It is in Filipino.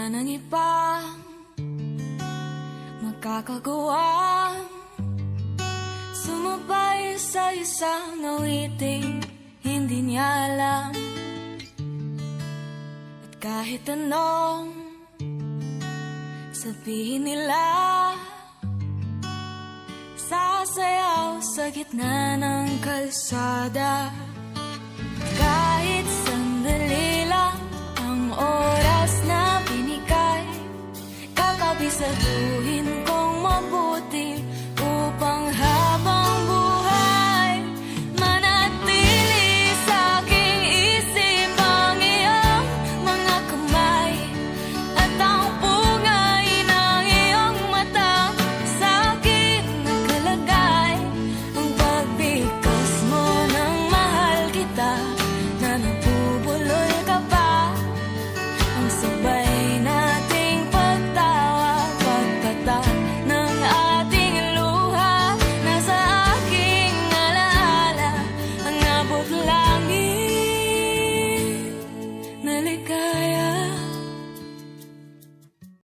Wala nang iba Makakagawa Sumabay sa isang awiting Hindi niya alam At kahit anong Sabihin nila Sasayaw sa gitna ng kalsada Kahit Kakabisaduhin kong mabuti Upang habang buhay Manatili sa aking isip ang iyong mga kamay At ang mata. Sa akin nakalagay mo ng mahal kita Na nabubuloy ka pa